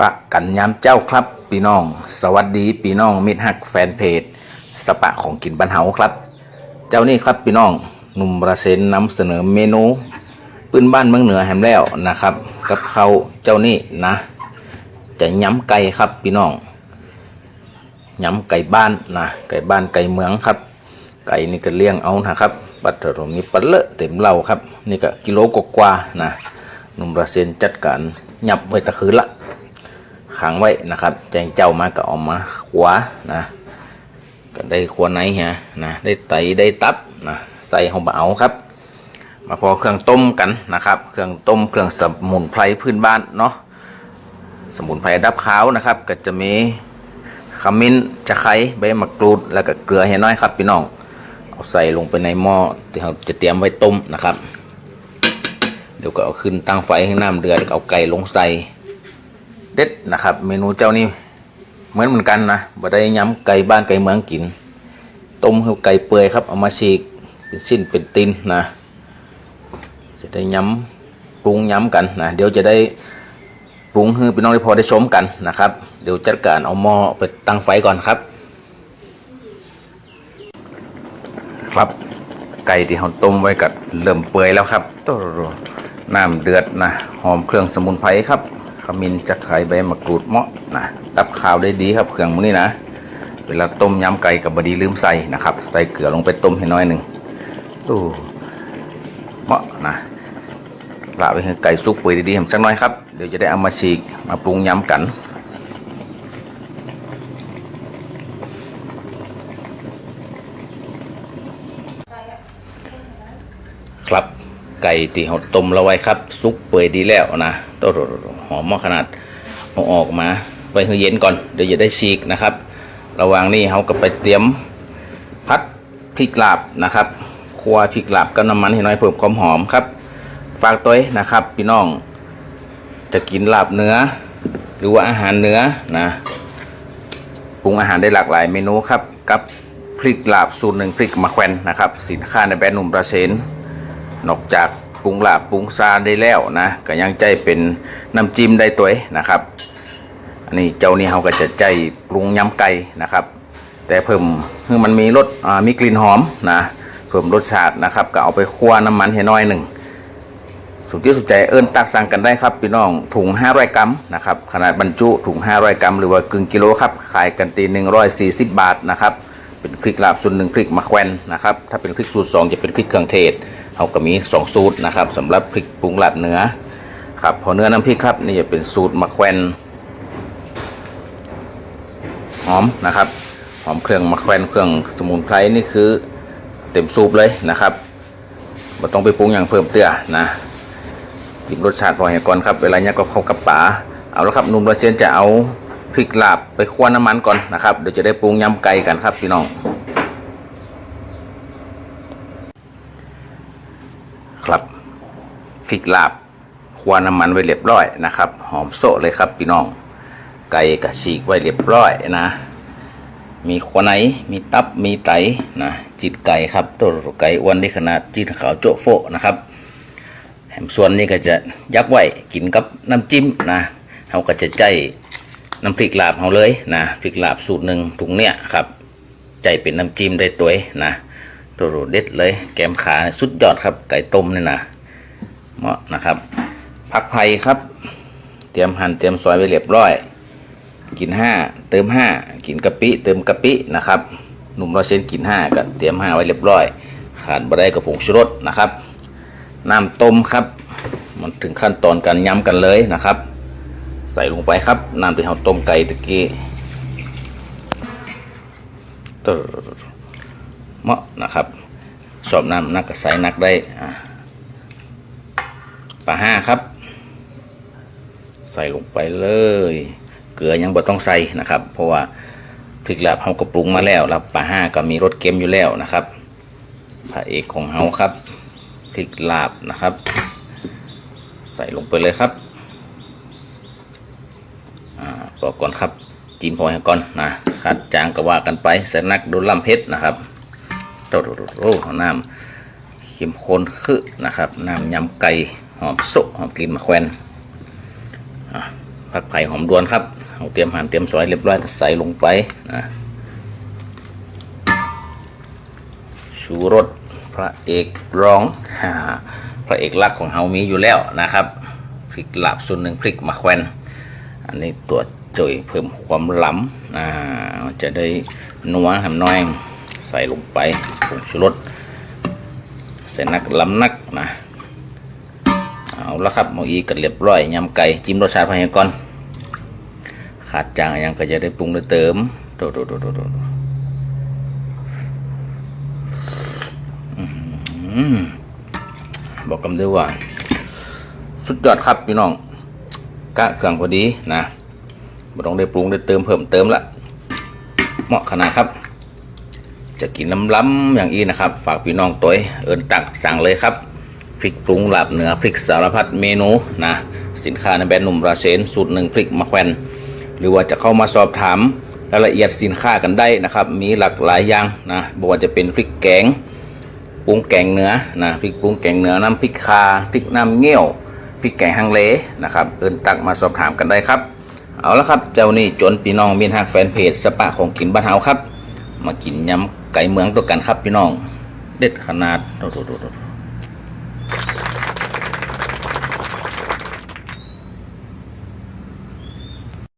ปะกันยามเจ้าครับพี่น้อง สวัสดีพี่น้องมิตรฮักแฟนเพจสปะของกินบ้านเฮาครับ เจ้านี่ครับพี่น้องหนุ่มประเซนนำเสนอเมนูปืนบ้านเมืองเหนือแฮมแล้วนะครับ กับเขาเจ้านี่นะ จะย้ำไก่ครับพี่น้องย้ำไก่บ้านนะไก่บ้านไก่เมืองครับ ไก่นี่ก็เลี้ยงเอานะครับบัตรถมนี้ปลาเลอะเต็มเล่าครับ นี่ก็กิโลกว่านะหนุ่มประเซนจัดการยับไว้ตะคืนละ ขังไว้นะครับแจงเจ้ามาก็ออกมาขวานะก็ได้ขวาไหนฮะนะได้ไตได้ตับนะใส่ห้องเอาครับ มาพอเครื่องต้มกันนะครับ เครื่องต้มเครื่องสมุนไพรพื้นบ้านเนาะสมุนไพรดับขาวนะครับ ก็จะมีขมิ้นจะไคร้ใบมะกรูดแล้วก็เกลือให้น้อยครับพี่น้องเอาใส่ลงไปในหม้อที่เราจะเตรียมไว้ต้มนะครับ เดี๋ยวก็เอาขึ้นตั้งไฟให้น้ำเดือดแล้วเอาไก่ลงใส่ เด็ดนะครับ เมนูเจ้านี่เหมือนเหมือนกันนะบ่ได้ย้ำไก่บ้านไก่เมืองกิน ต้มไก่เปื่อยครับเอามาฉีกเป็นสิ้นเป็นตินนะ จะได้ย้ำปรุงย้ำกันนะเดี๋ยวจะได้ปรุงให้พี่น้องได้พอได้ชมกันนะครับ เดี๋ยวจัดการเอาหม้อไปตั้งไฟก่อนครับ ครับไก่ที่เราต้มไว้กับเริ่มเปื่อยแล้วครับตโรน้ำเดือดนะหอมเครื่องสมุนไพรครับ มิ้นจะไข่ใบมะกรูดเมาะนะตับข้าวได้ดีครับเครื่องมือนี้นะเวลาต้มยำไก่กับบดีลืมใส่นะครับ ใส่เกลือลงไปต้มให้น้อยหนึ่งตู้เมาะนะละไปให้ไก่สุกเปื่อยดีๆสักน้อยครับเดี๋ยวจะได้เอามาฉีกมาปรุงยำกันครับไก่ที่เราต้มเราไว้ครับสุกเปื่อยดีแล้วนะ ตโรหอมมากขนาดเอาออกมาไปให้เย็นก่อนเดี๋ยวจะได้ฉีกนะครับ ระหว่างนี้เราก็ไปเตรียมพัดพริกลาบนะครับคั่วพริกลาบกับน้ำมันให้น้อยเพิ่มความหอมครับ ฝากตัวนะครับ พี่น้องจะกินลาบเนื้อ หรือว่าอาหารเนื้อนะปรุงอาหารได้หลากหลายเมนูครับกับพริกลาบสูตรหนึ่งพริกมะแขวนนะครับ สินค้าในแบรนด์หนุ่มประเซนนอกจาก ปรุงลาบปรุงซาได้แล้วนะก็ยังใจเป็นน้ำจิ้มได้ตัวนะครับ อันนี้เจ้านี่เขาก็จะใจปรุงยำไก่นะครับ แต่เพิ่มให้มันมีรสอ่ามีกลิ่นหอมนะเพิ่มรสชาตินะครับ ก็เอาไปคั่วน้ำมันให้น้อยหนึ่งสุดที่สุดใจเอิญตักสั่งกันได้ครับพี่น้องถุง 500 กรัมนะครับขนาดบรรจุถุง 500 กรัม หรือว่ากึ่งกิโลครับขายกันตี 140 บาทนะครับเป็นพริกลาบสูตรหนึ่งพริกมะแขวนนะครับถ้าเป็นพริกสูตรสองจะเป็นพริกเครื่องเทศ เขาก็มีสองสูตรนะครับสำหรับพริกปรุงลาบเนื้อครับพอเนื้อน้ำพริกครับนี่จะเป็นสูตรมะแขวนหอมนะครับหอมเครื่องมะแขวนเครื่องสมุนไพรนี่คือเต็มสูบเลยนะครับไม่ต้องไปปรุงอย่างเพิ่มเตื้อนะจิ้มรสชาติพอให้ก่อนครับเวลาเนี้ยก็เข้ากับป๋าเอาละครับหนุ่มราเซียนจะเอาพริกลาบไปคั่วน้ำมันก่อนนะครับเดี๋ยวจะได้ปรุงยำไก่กันครับพี่น้อง ครับพริกลาบคั่วน้ำมันไว้เรียบร้อยนะครับ หอมโซะเลยครับพี่น้อง ไก่กระฉีกไว้เรียบร้อยนะ มีขวไหนมีตับมีไตนะจิตไก่ครับตัวไก่อ้วนที่ขนาดจิตขาวโจะโฟนะครับแหมส่วนนี้ก็จะยักไว้กินกับน้ำจิ้มนะเขาก็จะใจน้ำพริกลาบเขาเลยนะพริกลาบสูตรหนึ่งถุงเนี้ยครับ ใจเป็นน้ำจิ้มได้ตัวนะ ตัวโรเด็ดเลย แกมขาสุดยอดครับ ไก่ต้มเนี่ยนะเหมาะนะครับ ผักไผ่ครับ เตรียมหั่นเตรียมซอยไว้เรียบร้อย กินห้าเติมห้ากินกะปิ เติมกะปินะครับหนุ่มร้อยเซนกินห้าก็เตรียมห้าไว้เรียบร้อย ขาดบะได้กับผงชูรสนะครับ น้ำต้มครับ มันถึงขั้นตอนการย้ำกันเลยนะครับ ใส่ลงไปครับน้ำที่เราต้มไก่ตะกี้ตึ๊ด เหมาะนะครับชอบน้ำนักใส่นักได้ปลาห้าครับ ใส่ลงไปเลย เกลือยังบ่ต้องใส่นะครับ เพราะว่าพริกลาบเขาก็ปรุงมาแล้วแล้วปลาห้าก็มีรสเค็มอยู่แล้วนะครับพระเอกของเขาครับพริกลาบนะครับ ใส่ลงไปเลยครับอ่าปอกก่อนครับจิ้มพอให้ก่อนนะคัดจางก็ว่ากันไปใส่นักดูลำเพชรนะครับ โตโรโรน้ำเข้มข้นคือนะครับน้ำยำไก่หอมสุหอมกลิ่นมะแขวนผักไผ่หอมดวนครับเอาเตรียมหั่นเตรียมซอยเรียบร้อยก็ใส่ลงไปนะชูรสพระเอกร้องพระเอกลักของเฮามีอยู่แล้วนะครับพริกลาบส่วนหนึ่งพริกมะแขวนอันนี้ตัวจ่ยเพิ่มความล้ำอ่าจะได้นัวหำน้อย ใส่ลงไปผงชูรสใส่นักล้ำนักนะเอาละครับมออีกันเรียบร้อยยำไก่จิ้มรสชาติภายก่อนขาดจางยังก็จะได้ปรุงได้เติมโดดโดดโดดโดดโดดอื้อหือบอกกำเดียวว่า สุดยอดครับพี่น้องกะเครื่องพอดีนะไม่ต้องได้ปรุงได้เติมเพิ่มเติมละเหมาะขนาดครับ จะกินน้ำล้ำอย่างอี้นะครับ ฝากพี่น้องตัวเอินตักสั่งเลยครับพริกปรุงหลาบเหนือพริกสารพัดเมนูนะสินค้าในแบรนด์หนุ่มราเชนสูตรหนึ่งพริกมะแขวนหรือว่าจะเข้ามาสอบถามรายละเอียดสินค้ากันได้นะครับ มีหลากหลายอย่างนะบอกว่าจะเป็นพริกแกงปรุงแกงเนื้อนะพริกปรุงแกงเนื้อน้ำพริกคาพริกน้ำเงี้ยวพริกแกงฮังเลนะครับ เอินตักมาสอบถามกันได้ครับ เอาละครับ เจ้านี่จนพี่น้องมีทางแฟนเพจสปะของกินบ้านเฮาครับ มากินยำไก่เมืองตัวกันครับพี่น้อง เด็ดขนาดโดดโดดโดดโดด